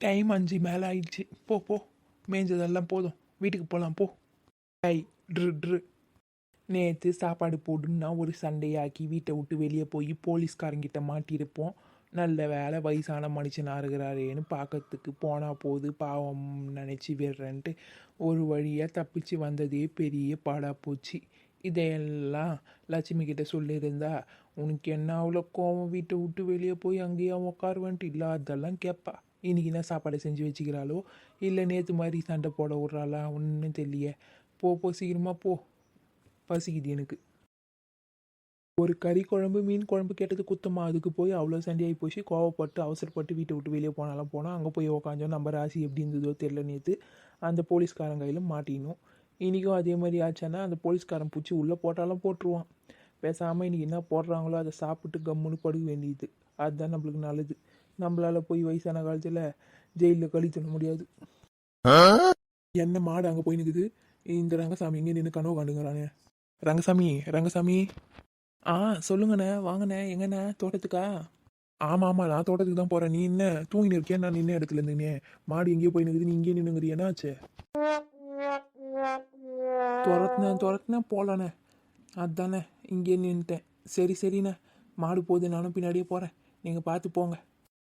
Time அஞ்சு மேலே ஆயிடுச்சு. போ போ. மேய்ஞ்சதெல்லாம் போதும். வீட்டுக்கு போகலாம் போ. டை ட்ரு ட்ரு. நேற்று சாப்பாடு போடுன்னா ஒரு சண்டையாக்கி வீட்டை விட்டு வெளியே போய் போலீஸ்காரங்கிட்ட மாட்டியிருப்போம். நல்ல வேலை வயசான மனுஷனாக இருக்கிறாரேன்னு பார்க்கறதுக்கு போனால் போது பாவம் நினச்சி விடுறேன்ட்டு ஒரு வழியாக தப்பிச்சு வந்ததே பெரிய பாடாக போச்சு. இதையெல்லாம் லட்சுமி கிட்ட சொல்லியிருந்தா உனக்கு என்ன அவ்வளோ கோவம்? வீட்டை விட்டு வெளியே போய் அங்கேயே உட்காருவன்ட்டு இல்லாதெல்லாம் கேட்பா இன்னைக்கு என்ன சாப்பாடு செஞ்சு வச்சுக்கிறாளோ? இல்லை நேற்று மாதிரி சண்டை போட விட்றாளா? ஒன்றும் தெரியல போ போ சீக்கிரமாக போ. பசிக்குது எனக்கு. ஒரு கறி குழம்பு மீன் குழம்பு கேட்டது குத்தமாக அதுக்கு போய் அவ்வளோ சண்டையாகி போச்சு. கோவப்பட்டு அவசரப்பட்டு வீட்டை விட்டு வெளியே போனாலும் போனால் அங்கே போய் உக்காஞ்சோம் நம்ம ராசி எப்படி இருந்ததோ தெரில நேற்று அந்த போலீஸ்காரன் கையில் மாட்டினோம். இன்றைக்கும் அதே மாதிரி ஆச்சானா அந்த போலீஸ்காரன் பிடிச்சி உள்ளே போட்டாலும் போட்டுருவான். பேசாமல் இன்றைக்கி என்ன போடுறாங்களோ அதை சாப்பிட்டு கம்முன்னு படுக்க வேண்டியது. அதுதான் நம்மளுக்கு நல்லது. நம்மளால் போய் வயசான காலத்தில் ஜெயிலில் கழித்தன முடியாது. என்ன மாடு அங்கே போய் நிற்குது இந்த ரங்கசாமி இங்கே நின்று கனவு காண்டுங்கிறானே ரங்கசாமி ரங்கசாமி. ஆ சொல்லுங்கண்ணே வாங்கண்ணே எங்கண்ணே தோட்டத்துக்கா? ஆமாம் ஆமாம் நான் தோட்டத்துக்கு தான் போகிறேன் நீ என்ன தூங்கின்னு இருக்கியா? நான் நின்ன இடத்துல இருந்துனே மாடு எங்கேயோ போய் நிற்குது நீ இங்கேயே நின்னுங்கிறீ என்னாச்சு துரத்துனேன் துரத்துனேன் போகலாண்ணே அதானே இங்கேயே நின்றுட்டேன் சரி சரிண்ணே. மாடு போகுது நானும் பின்னாடியே போகிறேன் நீங்கள் பார்த்து போங்க.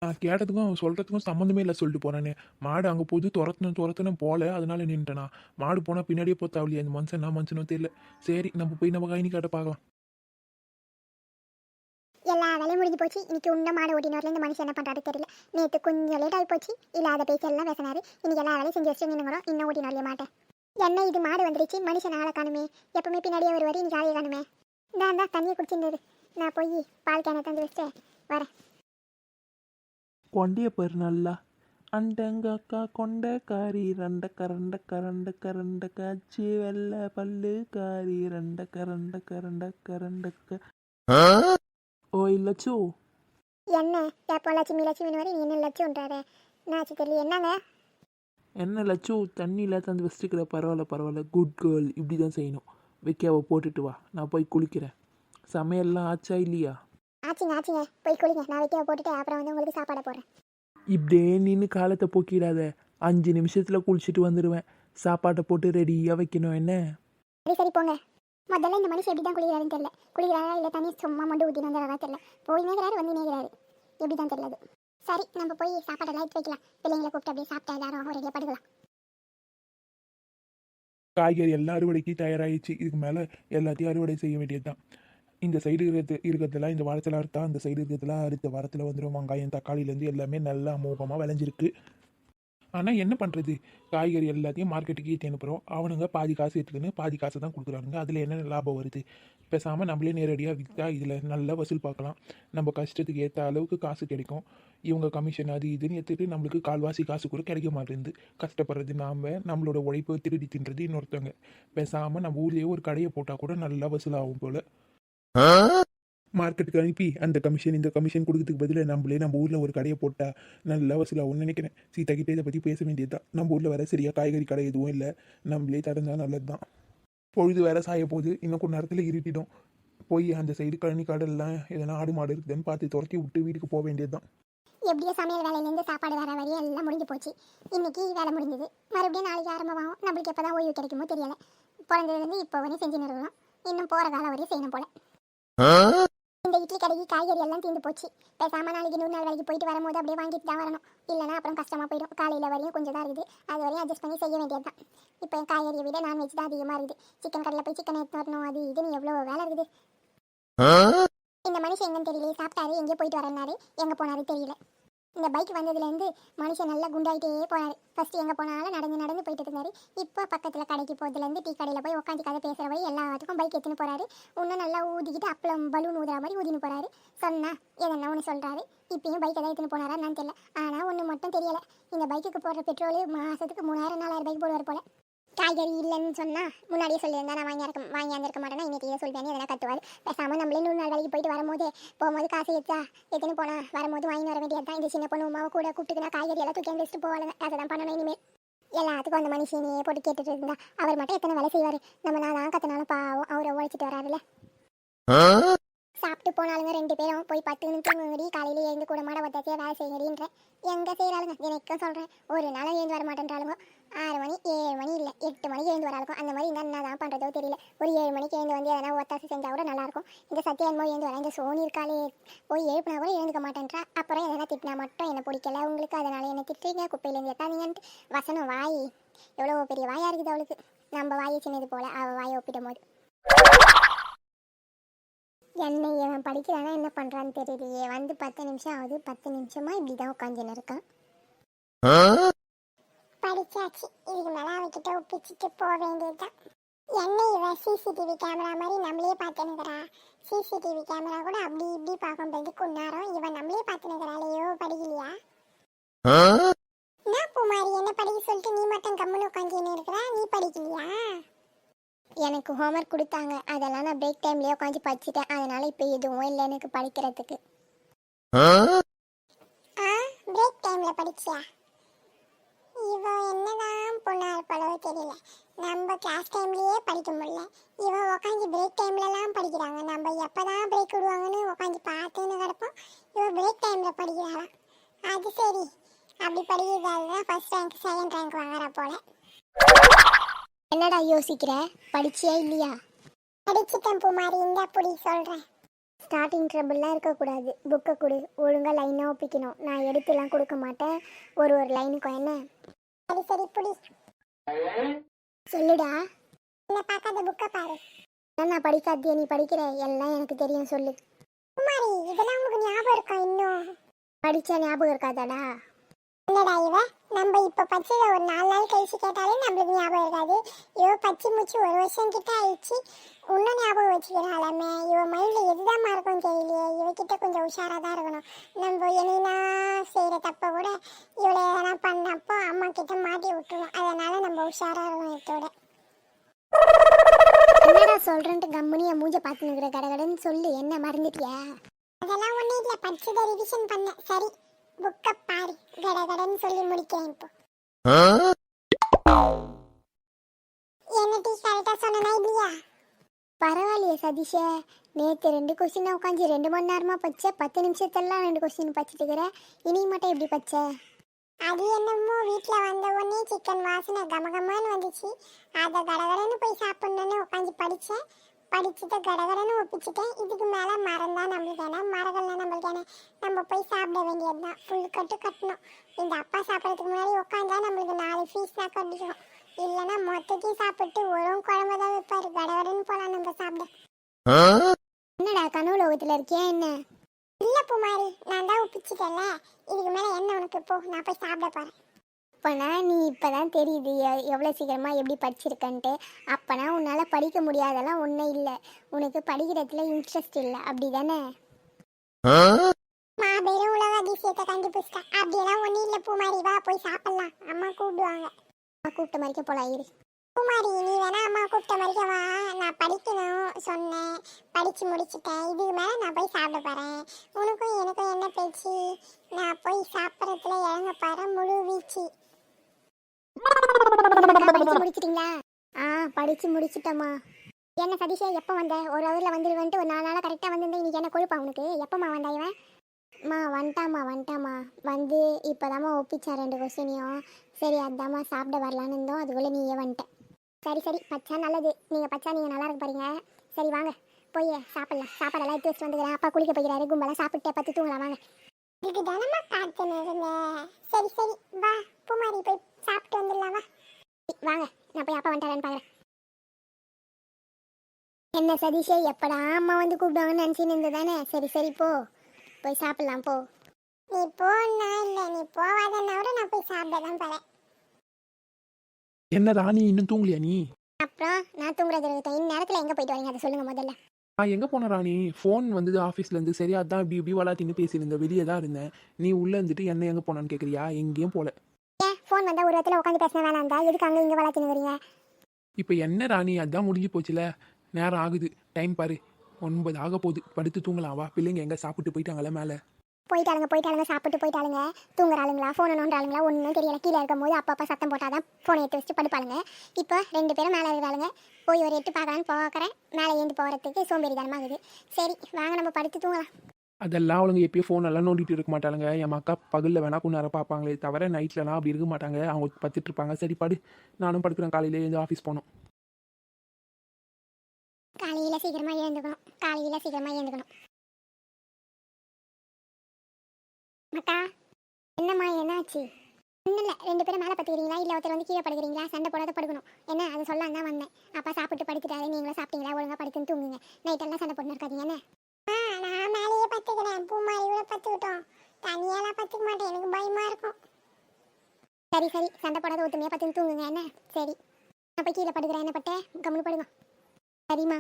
நான் கேட்டதுக்கும் சொல்கிறதுக்கும் சம்மந்தமே இல்லை சொல்லிட்டு போகிறேனே மாடு அங்கே போது துரத்துன துரத்துன போல அதனால நின்றுட்டேனா. மாடு போனால் பின்னாடியே போத்தாவலியா அந்த மனுஷன் நான் மனுஷனும் தெரியல. சரி நம்ம போய் நம்ம கைனி கேட்ட பார்க்கலாம். எல்லா வேலையும் முடிஞ்சு போச்சு. இன்னைக்கு உன்ன மாடு ஓட்டினவரில் இந்த மனுஷன் என்ன பண்ணுறாரு தெரியல. நேற்று கொஞ்சம் லேட் ஆகி போச்சு. இல்லாத பேச்செல்லாம் பேசினாரு. இன்னைக்கு எல்லா வேலையும் செஞ்சு வச்சு நின்னுங்கிறோம். இன்னும் ஓட்டினவரிலே மாட்டேன் என்ன இது மாடு வந்துடுச்சு மனுஷன் ஆளை காணுமே. எப்பவுமே பின்னாடியே வருவார் இன்னைக்கு ஆளையே காணுமே. நான் தான் தண்ணியை குடிச்சிருந்தது நான் போய் பால் கேனை தந்து வச்சுட்டு வரேன். கொண்டைய பேர் நல்லா. அண்டங்கக்கா கொண்ட காரி ரெண்ட கரண்ட கரண்ட கரண்ட காய்ச்சி வெள்ளை பல்லு காரி ரெண்ட கரண்ட கரண்ட கரண்டக்க ஓய் லட்சு என்ன? எப்போ லட்சுமி லட்சுமி வரை நீ என்ன லட்சம்ன்றாரு என்னாச்சு தெரியல. என்னங்க? என்ன லட்சு தண்ணியில் தந்து வச்சுக்கிற பரவாயில்ல பரவாயில்ல. குட் கேர்ள் இப்படி தான் செய்யணும் வைக்காவை போட்டுட்டு வா. நான் போய் குளிக்கிறேன். சமையல்லாம் ஆச்சா இல்லையா? ஆச்சுங்க ஆச்சுங்க. போய் குளிங்க நான் வைக்க போட்டுட்டு அப்புறம் வந்து உங்களுக்கு சாப்பாடை போடுறேன். இப்படியே நின்று காலத்தை போக்கிடாத. அஞ்சு நிமிஷத்தில் குளிச்சுட்டு வந்துடுவேன் சாப்பாட்டை போட்டு ரெடியாக வைக்கணும் என்ன? சரி சரி போங்க. முதல்ல இந்த மனுஷன் எப்படி தான் குளிக்கிறாருன்னு தெரியல. குளிக்கிறாரா இல்லை தண்ணி சும்மா மொண்டு ஊற்றி வந்துடுறா தெரியல. போய் நேக்கிறாரு வந்து நேக்கிறாரு. எப்படி தான் தெரியல. சரி நம்ம போய் சாப்பாடெல்லாம் எடுத்து வைக்கலாம். பிள்ளைங்களை கூப்பிட்டு அப்படியே சாப்பிட்டு எல்லாரும் ரெடியாக படுக்கலாம். காய்கறி எல்லாம் அறுவடைக்கு தயாராகிடுச்சு இதுக்கு மேலே எல்லாத்தையும் அறுவடை செய்ய வேண்டியது தான் இந்த சைடு இருக்கிறது இருக்கிறதெல்லாம் இந்த வாரத்தில் அறுத்தா அந்த சைடு இருக்கிறதுலாம் அடுத்த வாரத்தில் வந்துடும் வெங்காயம் தக்காளிலேருந்து எல்லாமே நல்லா அமோகமாக விளைஞ்சிருக்கு. ஆனால் என்ன பண்ணுறது காய்கறி எல்லாத்தையும் மார்க்கெட்டுக்கு ஏற்றி அனுப்புகிறோம் அவனுங்க பாதி காசு எடுத்துக்கின்னு பாதி காசு தான் கொடுக்குறானுங்க. அதில் என்ன லாபம் வருது? பேசாமல் நம்மளே நேரடியாக விற்றா இதில் நல்லா வசூல் பார்க்கலாம். நம்ம கஷ்டத்துக்கு ஏற்ற அளவுக்கு காசு கிடைக்கும். இவங்க கமிஷன் அது இதுன்னு எடுத்துகிட்டு நம்மளுக்கு கால்வாசி காசு கூட கிடைக்க மாட்டேங்குது. கஷ்டப்படுறது நாம் நம்மளோட உழைப்பை திருடி தின்றது இன்னொருத்தவங்க. பேசாமல் நம்ம ஊர்லேயே ஒரு கடையை போட்டால் கூட நல்லா வசூலாகும் போல். மார்க்கெட்டுக்கு அனுப்பி அந்த கமிஷன் இந்த கமிஷன் கொடுக்கறதுக்கு பதிலாக நம்மளே நம்ம ஊரில் ஒரு கடையை போட்டால் நல்லா வசூலாகும்னு நினைக்கிறேன். சீதா கிட்டே இதை பற்றி பேச வேண்டியது தான் நம்ம ஊரில் வேற சரியாக காய்கறி கடை எதுவும் இல்லை. நம்மளே திறந்தா நல்லது தான் பொழுது வேற சாய போகுது. இன்னும் கொஞ்ச நேரத்தில் இருட்டிடும். போய் அந்த சைடு கழனி கடல்லாம் எதனா ஆடு மாடு இருக்குதுன்னு பார்த்து துரத்தி விட்டு வீட்டுக்கு போக வேண்டியது தான் எப்படியோ சமையல் வேலையிலேருந்து சாப்பாடு வர வரையும் எல்லாம் முடிஞ்சு போச்சு. இன்னைக்கு வேலை முடிஞ்சது. மறுபடியும் நாளைக்கு ஆரம்பமாகும். நம்மளுக்கு எப்போ தான் ஓய்வு கிடைக்குமோ தெரியல. பிறந்ததுலேருந்து இப்போ வரையும் செஞ்சு நிறுவனம். இன்னும் போகிற காலம் வரையும் செய்யணும் போல. இந்த இட்லி கடைக்கு காய்கறி எல்லாம் தீர்ந்து போச்சு. பேசாம நாளைக்கு நூறு நாள் வேலைக்கு போயிட்டு வரும்போது அப்படியே வாங்கிட்டு தான் வரணும். இல்லைனா அப்புறம் கஷ்டமா போயிடும். காலையில் வரையும் கொஞ்சம் தான் இருக்குது. அது வரையும் அட்ஜஸ்ட் பண்ணி செய்ய வேண்டியது தான். இப்போ என் காய்கறியை விட நான்வெஜ் தான் அதிகமாக இருக்குது. சிக்கன் கடையில் போய் சிக்கன் எடுத்து வரணும். அது இதுன்னு எவ்வளோ வேலை இருக்குது. இந்த மனுஷன் எங்கன்னு தெரியல சாப்பிட்டாரு எங்கேயோ போயிட்டு வரேன்னாரு. எங்கே போனாரு தெரியல. இந்த பைக் வந்ததுலேருந்து மனுஷன் நல்லா குண்டாயிட்டே போனாரு. ஃபஸ்ட்டு எங்கே போனாலும் நடந்து நடந்து போயிட்டு இருந்தார். இப்போ பக்கத்தில் கடைக்கு போகிறதுலேருந்து டீ கடையில் போய் உட்காந்து கதை பேசுகிற வழி எல்லாத்துக்கும் பைக் எடுத்துன்னு போகிறாரு இன்னும் நல்லா ஊதிக்கிட்டு அப்பளம் பலூன் ஊதுற மாதிரி ஊதின்னு போகிறாரு சொன்னா எதனா ஒன்று சொல்கிறாரு இப்பயும் பைக்கை எதாவது எடுத்துன்னு போனாரா நான் தெரியல. ஆனால் ஒன்று மட்டும் தெரியலை. இந்த பைக்குக்கு போடுற பெட்ரோலு மாதத்துக்கு மூணாயிரம் நாலாயிரம் பைக் போடுவார் போல. காய்கறி இல்லைன்னு சொன்னால் முன்னாடியே சொல்லியிருந்தா நான் வாங்கி இருக்க வாங்கி இருக்க மாட்டேன்னா இன்றைக்கி இதை சொல்வேன்னு எதனா கத்துவார் பேசாமல் நம்மளே நூறு நாள் வேலைக்கு போயிட்டு வரும்போது போகும்போது காசு எடுத்தா எத்தனை போனா வரும்போது வாங்கி வர வேண்டியது தான் இந்த சின்ன பொண்ணு உமாவை கூட கூப்பிட்டுக்கினா காய்கறி எல்லாம் தூக்கி வச்சுட்டு போவாங்க அதை தான் பண்ணணும் இனிமேல் எல்லாத்துக்கும் அந்த மனுஷனே போட்டு கேட்டுட்டு இருந்தா அவர் மட்டும் எத்தனை வேலை செய்வார்? நம்ம நான் தான் கத்தினாலும் பாவம் அவரை உழைச்சிட்டு வராருல்ல. சாப்பிட்டு போனாலுங்க ரெண்டு பேரும். போய் பத்து நிமிஷம் தூங்குங்கடி. காலையில் எழுந்து கூட மாட ஒத்தாச்சியாக வேலை செய்யுங்கடின்ற எங்கே செய்கிறாளுங்க எனக்கும் சொல்கிறேன் ஒரு நாளும் எழுந்து வர மாட்டேன்றாளுங்க ஆறு மணி ஏழு மணி இல்லை எட்டு மணிக்கு எழுந்து வராளுக்கும் அந்த மாதிரி இருந்தால் என்ன தான் பண்ணுறதோ தெரியல. ஒரு ஏழு மணிக்கு எழுந்து வந்து எதனா ஒத்தாசி செஞ்சால் கூட நல்லாயிருக்கும். இந்த சத்யா என்னமோ எழுந்து வரேன் இந்த சோனி இருக்காளே. போய் எழுப்பினா கூட எழுந்துக்க மாட்டேன்றா. அப்புறம் எதனா திட்டினா மட்டும் என்னை பிடிக்கல உங்களுக்கு. அதனால என்ன திட்டுறீங்க. குப்பையிலேருந்து எத்தாதீங்கன்ட்டு வசனம் வாய். எவ்வளோ பெரிய வாயாக இருக்குது அவளுக்கு. நம்ம வாயை சின்னது போல. அவள் வாயை ஒப்பிடும் போது என்னை இவன் படிக்கிறானா என்ன பண்ணுறான்னு தெரியலையே. வந்து பத்து நிமிஷம் ஆகுது. பத்து நிமிஷமா இப்படி தான் உட்காந்துன்னு இருக்கான் படிச்சாச்சு. இதுக்கு மேலே அவகிட்ட ஒப்பிச்சுட்டு போக வேண்டியதுதான். என்ன இவ சிசிடிவி கேமரா மாதிரி நம்மளே பார்த்துனுக்குறா சிசிடிவி கேமரா கூட அப்படி இப்படி பார்க்கும் போது கொண்டாரம் இவன் நம்மளே பார்த்துனுக்குறாளையோ படிக்கலையா? என்ன பூமாரி என்ன படிக்க சொல்லிட்டு நீ மட்டும் எனக்கு ஹோம்ஒர்க் கொடுத்தாங்க. அதெல்லாம் நான் பிரேக் டைம்லயே உட்காந்து படிச்சுட்டேன். அதனால இப்போ எதுவும் இல்லை எனக்கு படிக்கிறதுக்கு. ஆ பிரேக் டைம்ல படிச்சியா? இவன் என்னதான் பொண்ணா இருப்பாளோ தெரியல. நம்ம கிளாஸ் டைம்லயே படிக்க முடியல. இவன் உட்காந்து பிரேக் டைம்லலாம் படிக்கிறாங்க. நம்ம எப்பதான் பிரேக் விடுவாங்கன்னு உட்காந்து பார்த்துன்னு கிடப்போம். இவன் பிரேக் டைம்ல படிக்கிறாளாம் அது சரி. அப்படி படிக்கிறதால தான் ஃபர்ஸ்ட் ரேங்க் செகண்ட் ரேங்க் வாங்குறா போல. என்னடா யோசிக்கிற? படிச்சியா இல்லையா? படிச்சுட்டேன் பூமாரி இந்த புடி சொல்கிறேன் ஸ்டார்டிங் ட்ரபிள்லாம் இருக்கக்கூடாது. புக்கை கொடு. ஒழுங்காக லைனாக ஒப்பிக்கணும். நான் எடுத்துலாம் கொடுக்க மாட்டேன். ஒரு ஒரு லைனுக்கும் என்ன? சரி சரி புடி. சொல்லுடா. என்ன பார்க்காத புக்கை பாரு. நான் படிக்காதியா நீ படிக்கிற? எல்லாம் எனக்கு தெரியும் சொல்லு. குமாரி இதெல்லாம் உங்களுக்கு ஞாபகம் இருக்கா இன்னும்? படித்தா ஞாபகம் இருக்காதாடா? என்னடா இவ. நம்ம இப்ப பச்சைல ஒரு நாலு நாள் கழிச்சு கேட்டாலே நம்மளுக்கு ஞாபகம் இருக்காது. இவ பச்சை முச்சு ஒரு வருஷம் கிட்ட ஆயிடுச்சு. இன்னும் ஞாபகம் வச்சுக்கிறாளாமே இவ மைண்ட்ல எதுதான் இருக்கும் தெரியலையே. இவகிட்ட கொஞ்சம் உஷாரா தான் இருக்கணும். நம்ம என்னன்னா செய்யற தப்ப கூட இவளை எதனா பண்ணப்போ அம்மா கிட்ட மாட்டி விட்டுரும் அதனால நம்ம உஷாரா இருக்கணும் இதோட என்னடா சொல்றேன்ட்டு கம்முனிய மூஞ்ச பாத்துனுக்குற கடகடன்னு சொல்லு. என்ன மறந்துட்டியா? அதெல்லாம் ஒண்ணும் இல்ல. படிச்சதை ரிவிஷன் பண்ண சரி. புக்க பாரு. கடகடன்னு சொல்லி முடிக்கிறேன் இப்போ. என்ன டீ கரெக்டா சொன்னா இல்லையா? பரவாயில்லையே சதீஷ. நேற்று ரெண்டு கொஸ்டின் உட்காந்து ரெண்டு மணி நேரமா பச்ச பத்து நிமிஷத்துலாம் ரெண்டு கொஸ்டின் படிச்சுட்டு இருக்கிற. இனி மட்டும் எப்படி பச்ச அது என்னமோ வீட்டில் வந்த உடனே சிக்கன் வாசனை கமகமான்னு வந்துச்சு. அதை கடகடன்னு போய் சாப்பிட்ணுன்னு உட்காந்து படித்தேன் படிச்சுட்டு கடகடன்னு ஒப்பிச்சுட்டேன். இதுக்கு மேலே மரம் தான் நம்மளுக்கு என்ன மரங்கள்லாம் நம்மளுக்கு என்ன நம்ம போய் சாப்பிட வேண்டியது தான் ஃபுல் கட்டு கட்டணும். இந்த அப்பா சாப்பிட்றதுக்கு முன்னாடி உட்காந்தா நம்மளுக்கு நாலு ஃபீஸ் தான் கட்டிடும் இல்லைன்னா மொத்தத்தையும் சாப்பிட்டு ஒரு குழம்பு தான் வைப்பாரு. கடகடன்னு போகலாம் நம்ம சாப்பிட. என்னடா கனவு லோகத்தில் இருக்கியா என்ன? இல்ல பூமாரி நான் தான் ஒப்பிச்சிட்டேன்ல. இதுக்கு மேல என்ன உனக்கு போ நான் போய் சாப்பிட போறேன். அப்பனா நீ இப்பதான் தெரியுது எ- எவ்வளவு சீக்கிரமா எப்படி படிச்சிருக்கன்ட்டு. அப்பனா உன்னால படிக்க முடியாதெல்லாம் ஒன்றும் இல்லை. உனக்கு படிக்கிறதுல இன்ட்ரெஸ்ட் இல்லை. அப்படிதானே? மாபெரும் உலக அதிசயத்தை கண்டுபிடிச்சிட்டா. அப்படியெல்லாம் ஒன்றும் இல்லை பூமாரி. வா போய் சாப்பிடலாம். அம்மா கூப்பிடுவாங்க. அம்மா கூப்பிட்ட மாதிரிக்க போலாம் இரு. பூமாரி நீ வேணா அம்மா கூப்பிட்ட மாதிரிக்க வா. நான் படிக்கணும் சொன்னேன். படிச்சு முடிச்சிட்டேன். இதுக்கு மேலே நான் போய் சாப்பிட போறேன். உனக்கும் எனக்கும் என்ன பேச்சு? நான் போய் சாப்பிட்றதுல இறங்க பாரு முழு வீச்சு. முடிச்சிட்டீங்களா? ஆ படிச்சு முடிச்சிட்டம்மா. என்ன சதீஷா எப்போ வந்த? ஒரு ஹவரில் வந்துடுவேன்ட்டு ஒரு நாலு நாளாக கரெக்டாக வந்திருந்தேன் இன்னைக்கு என்ன கொழுப்பா உனக்கு? எப்போம்மா வந்தா இவன்? மா வந்துட்டாம்மா வந்துட்டாம்மா. வந்து இப்போதாம்மா ஒப்பிச்சா ரெண்டு கொஸ்டினையும் சரி அதாம்மா சாப்பிட வரலான்னு இருந்தோம். அதுக்குள்ளே நீயே வந்துட்ட. சரி சரி பச்சா நல்லது. நீங்கள் பச்சா நீங்கள் நல்லா இருக்க போறீங்க. சரி வாங்க. போய் சாப்பிடலாம். சாப்பாடெல்லாம் எடுத்து வச்சுட்டு வந்துக்கிறேன். அப்பா குளிக்க போய்க்கிறாரு. கும்பலாம் சாப்பிட்டு பத்து தூங்கலாம். வாங்க. இதுக்கு தானம்மா காத்துன்னு இருந்தேன் சரி சரி வா. பூமாரி போய் சாப்பிட்டு வந்துடலாம்? வாங்க நான் போய் அப்பா வந்துட்டாரன்னு பார்க்குறேன் என்ன சதீஷே எப்படா அம்மா வந்து கூப்பிடுவாங்கன்னு நினச்சின்னு இருந்தது தானே சரி சரி போ. போய் சாப்பிடலாம் போ. நீ போனா இல்லை. நீ போவாதன்னா கூட நான் போய் சாப்பிட தான் போகிறேன் என்ன ராணி இன்னும் தூங்கலையா நீ? அப்புறம் நான் தூங்குறது இருக்கட்டும் இந்நேரத்தில் எங்கே போயிட்டு வரீங்க? அதை சொல்லுங்கள் முதல்ல. நான் எங்கே போன ராணி ஃபோன் வந்தது ஆஃபீஸ்லேருந்து சரி அதான் இப்படி இப்படி வளாத்தின்னு பேசியிருந்தேன் வெளியே தான் இருந்தேன். நீ உள்ளே இருந்துட்டு என்ன எங்கே போனான்னு கேட்குறியா எங்கேயும் போல. ஃபோன் வந்தால் ஒரு இடத்துல உட்காந்து பேசின வேணாம் இருந்தா எதுக்கு அங்கே இங்கே வளர்த்துன்னு வரீங்க? இப்போ என்ன ராணி? அதான் முடிஞ்சு போச்சுல. நேரம் ஆகுது. டைம் பாரு. ஒன்பது ஆக போகுது. படுத்து தூங்கலாம். வா பிள்ளைங்க எங்கே சாப்பிட்டு போயிட்டாங்களே மேலே. போயிட்டாளுங்க போயிட்டாளுங்க சாப்பிட்டு போயிட்டாளுங்க. தூங்குறாளுங்களா? ஃபோனை நோண்டாளுங்களா ஒன்றும் தெரியல. கீழே இருக்கும் போது அப்பப்போ சத்தம் போட்டால் தான் ஃபோனை எடுத்து வச்சுட்டு படுப்பாளுங்க. இப்போ ரெண்டு பேரும் மேலே இருக்கிறாளுங்க போய் ஒரு எட்டு பார்க்கலான்னு பார்க்குறேன் மேலே ஏந்து போகிறதுக்கு சோம்பேறி தனமாகுது சரி வாங்க நம்ம படுத்து தூங்கலாம். அதெல்லாம் அவளுங்க எப்பயும் ஃபோன் எல்லாம் நோண்டிட்டு இருக்க மாட்டாளுங்க. என் அக்கா பகலில் வேணா கொண்டு நேரம் பார்ப்பாங்களே தவிர நைட்லலாம் அப்படி இருக்க மாட்டாங்க. அவங்க பத்துட்டு இருப்பாங்க. சரி படு. நானும் படுக்கிறேன். காலையிலே எழுந்து ஆஃபீஸ் போனோம் காலையில் சீக்கிரமாக எழுந்துக்கணும். காலையில் சீக்கிரமாக எழுந்துக்கணும். அக்கா என்னம்மா என்னாச்சு? ஒன்றும் இல்லை. ரெண்டு பேரும் மேலே பத்துக்கிறீங்களா இல்லை ஒருத்தர் வந்து கீழே படுக்கிறீங்களா? சண்டை போடாத படுக்கணும். என்ன? அது சொல்லலாம் தான் வந்தேன். அப்பா சாப்பிட்டு படுத்துட்டாரு. நீங்களும் சாப்பிட்டீங்களா? ஒழுங்காக படுத்துன்னு தூங்குங்க. நைட்டெல்லாம் சண்டை போட்டு இருக்காதீங்க என்ன? பத்துக்கிறேன் பூ மாதிரி கூட பத்துக்கிட்டோம். தனியாலாம் பத்துக்க மாட்டேன். எனக்கு பயமா இருக்கும். சரி சரி. சண்டை போடாத ஒத்துமையாக பத்துன்னு தூங்குங்க. என்ன? சரி. நான் போய் கீழே படுக்கிறேன். என்ன பட்டேன் கம்முனு படுங்க. சரிம்மா.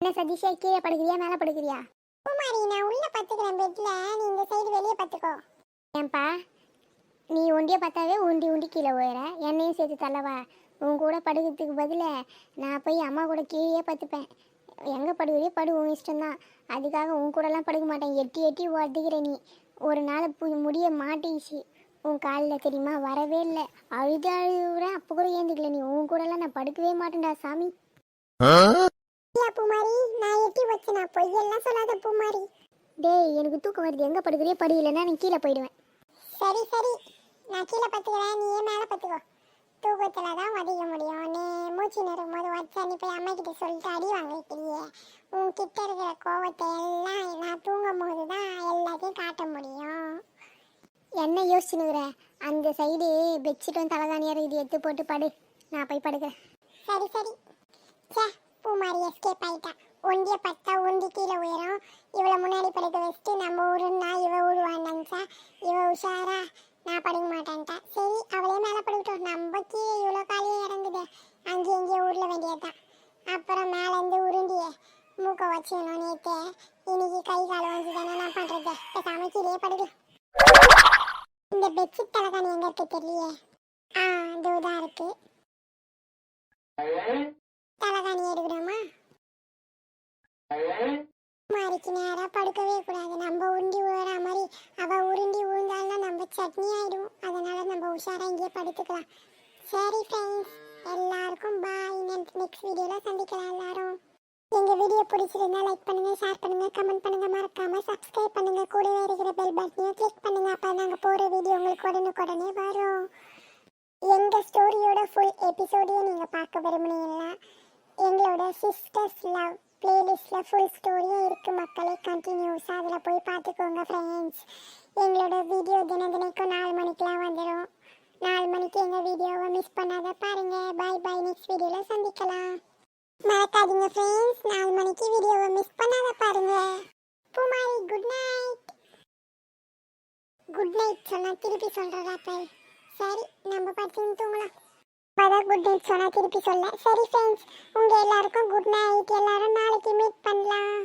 என்ன சதீஷா கீழே படுக்கிறியா? மேலே படுக்கிறியா? குமாரி நான் உள்ள பத்துக்கிறேன் பெட்ல நீ இந்த சைடு வெளியே பத்துக்கோ. ஏன்பா? நீ ஒண்டிய பார்த்தாவே உண்டி உண்டி கீழே போயிற என்னையும் சேர்த்து தள்ளவா? உன் கூட படுக்கிறதுக்கு பதில நான் போய் அம்மா கூட கீழே பத்துப்பேன். எங்கே படுக்கிறியோ படு உன் இஷ்டம்தான். அதுக்காக உன் கூடலாம் படுக்க மாட்டேன். எட்டி எட்டி ஒதுக்கிற நீ. ஒரு நாள் பு முடிய மாட்டிச்சு. உன் காலில் தெரியுமா? வரவே இல்லை. அழுது அழுகுறேன் அப்போ கூட ஏந்துக்கல நீ. உன் கூடலாம் நான் படுக்கவே மாட்டேன்டா சாமி. பூமாரி. நான் எட்டி வச்சு நான் பொய்யெல்லாம் சொல்லாத பூமாரி. டேய் எனக்கு தூக்கம் வருது. எங்க படுக்கிறியோ படு இல்லைன்னா நான் கீழே போயிடுவேன். சரி சரி. நான் கீழே பத்துக்கிறேன் நீ ஏன் மேலே பத்துக்கோ தூக்கத்தில் தான் வதிக்க முடியும். நீ மூச்சு நிறும் போது வச்சா நீ போய் அம்மா கிட்ட சொல்லிட்டு அடி வாங்கிக்கிறியே உன் கிட்ட இருக்கிற கோவத்தை எல்லாம் நான் தூங்கும் போது தான் எல்லாத்தையும் காட்ட முடியும். என்ன யோசிச்சுனுக்குற? அந்த சைடு பெட்ஷீட்டும் தலைதானியார் இது எடுத்து போட்டு படு. நான் போய் படுக்கிறேன். சரி சரி. பூ மாதிரி எஸ்கேப் ஆயிட்டா. ஒண்டிய பத்தா ஒண்டி கீழே உயரம். இவளை முன்னாடி படுக்க வச்சுட்டு நம்ம ஊருன்னா இவ ஊருவான்னு நினச்சா இவ உஷாரா? நான் படிக்க மாட்டேன்ட்டேன் சரி அவளே மேலே படிக்கட்டும் நம்ம கீழே இவ்வளோ காலியே இறங்குது. அங்கேயும் இங்கேயும் ஊர்ல வேண்டியதுதான். அப்புறம் மேலேருந்து உருண்டியே. மூக்க வச்சுக்கணும் நேற்று இன்னைக்கு கை கால் வந்து தானே நான் பண்ணுறது இப்போ சமைக்கலையே படுது இந்த பெட்ஷீட் தலைகாணி எங்கே இருக்கு தெரியலையே? ஆ இதுதான் இருக்கு. தலைகாணி எடுக்கணுமா? மாறிக்கு நேராக படுக்கவே கூடாது. நம்ம உருண்டி உழுற மாதிரி அவ உருண்டி உழுந்தாள்னா நம்ம சட்னி ஆயிடும் அதனால நம்ம உஷாரா இங்கேயே படுத்துக்கலாம். சரி ஃப்ரெண்ட்ஸ் எல்லாருக்கும் பாய் நெக்ஸ்ட் வீடியோல சந்திக்கலாம் எல்லாரும். எங்க வீடியோ பிடிச்சிருந்தா லைக் பண்ணுங்க ஷேர் பண்ணுங்க கமெண்ட் பண்ணுங்க. மறக்காம சப்ஸ்கிரைப் பண்ணுங்க. கூடவே இருக்கிற பெல் பட்டனையும் கிளிக் பண்ணுங்க. அப்போ நாங்க போற வீடியோ உங்களுக்கு உடனுக்குடனே வரும். எங்க ஸ்டோரியோட ஃபுல் எபிசோடையும் நீங்க பார்க்க விரும்புனீங்கன்னா எங்களோட சிஸ்டர்ஸ் லவ் பிளேலிஸ்ட்டில் ஃபுல் ஸ்டோரியும் இருக்குது மக்களே கண்டினியூஸாக அதில் போய் பார்த்துக்கோங்க ஃப்ரெண்ட்ஸ் எங்களோட வீடியோ தின தினைக்கும் நாலு மணிக்கெலாம் வந்துடும் நாலு மணிக்கு எங்கள் வீடியோவை மிஸ் பண்ணாத பாருங்கள் பாய் பாய் நெக்ஸ்ட் வீடியோவில் சந்திக்கலாம். மறக்காதீங்க ஃப்ரெண்ட்ஸ் நாலு மணிக்கு வீடியோவை மிஸ் பண்ணாத பாருங்கள் Poomari good night good night சொன்னால் திருப்பி சொல்கிறதா பாய் சரி நம்ம படுத்து தூங்கலாம். அப்பதான் குட் நைட் சொன்னா திருப்பி சொல்ல. சரி ஃப்ரெண்ட்ஸ் உங்க எல்லாருக்கும் குட் நைட் எல்லாரும் நாளைக்கு மீட் பண்ணலாம்.